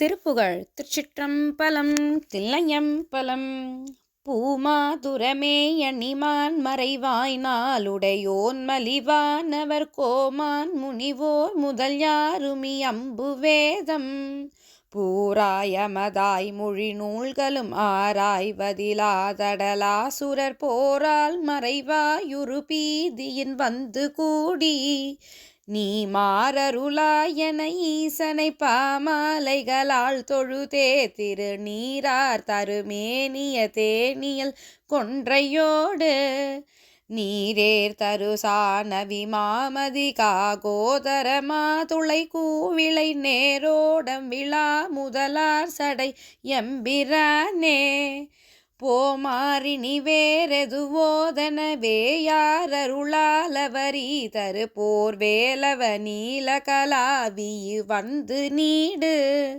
திருப்புகழ் திருச்சிற்றம்பலம் தில்லையம்பலம். பூமாதுரமே எண்ணிமான் மறைவாய் நாளுடையோன் மலிவானவர் கோமான் முனிவோர் முதல் யாருமி அம்பு வேதம் பூராயமதாய் மொழி நூல்களும் ஆராய்வதிலாதடலாசுரர் போரால் மறைவாயுரு பீதியின் வந்து கூடி நீ மாறருளாயன ஈசனை பாமாலைகளால் தொழுதே திரு நீரார் தருமேனிய தேனியல் கொன்றையோடு. நீரேர் தருசானவி மாமதி காகோதரமா துளை கூவிளை நேரோடம் விழா முதலார் சடை எம்பிரானே. போமாறினி வேறெதுவோதனவே யாரருளாலவரி தரு போர் வேலவ நீலகலாவி வந்து நீடு.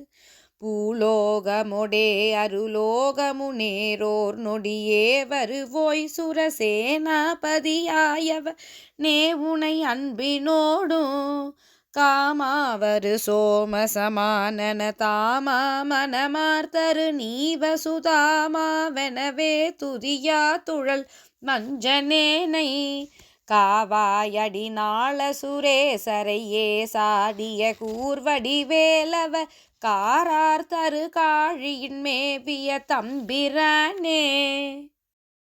பூலோகமுடே அருலோகமு நேரோர் நொடியே வருவோய் சுரசேனாபதியாயவ நே உனை அன்பினோடும் காமாவரு சோமசமானன தாமா மனமார்த்தரு நீவசுதாமாவெனவே துதியா துழல் மஞ்சனேனை. காவாயடி நாள சுரேசரையே சாடிய கூர்வடி வேலவ காரார் தரு காழியின் மேவிய தம்பிரானே.